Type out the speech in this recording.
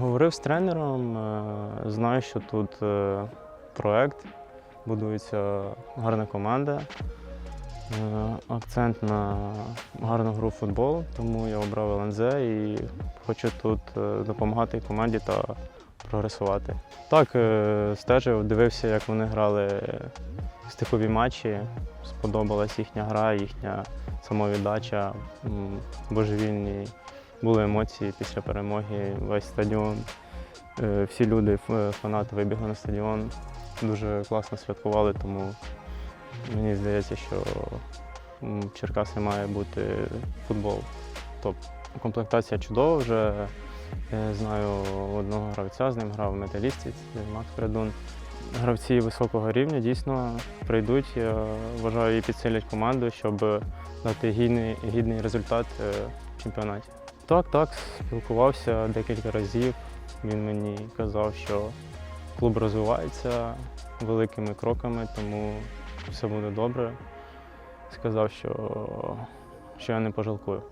Говорив з тренером, е, знаю, що тут е, проект, будується гарна команда, е, акцент на гарну гру в футбол, тому я обрав ЛНЗ і хочу тут допомагати команді та прогресувати. Так, стежив, дивився, як вони грали стикові матчі. Сподобалась їхня гра, їхня самовіддача, божевільні були емоції після перемоги, весь стадіон. Е, Всі люди, фанати вибігли на стадіон. Дуже класно святкували, тому мені здається, що в Черкаси має бути футбол. Топ. Комплектація чудова вже. Я знаю одного гравця, з ним грав в металісті, це Макс Прядун. Гравці високого рівня дійсно прийдуть, я вважаю, і підсилять команду, щоб дати гідний, гідний результат е, в чемпіонаті. Так, так, спілкувався декілька разів. Він мені казав, що клуб розвивається великими кроками, тому все буде добре. Сказав, що, що я не пожалкую.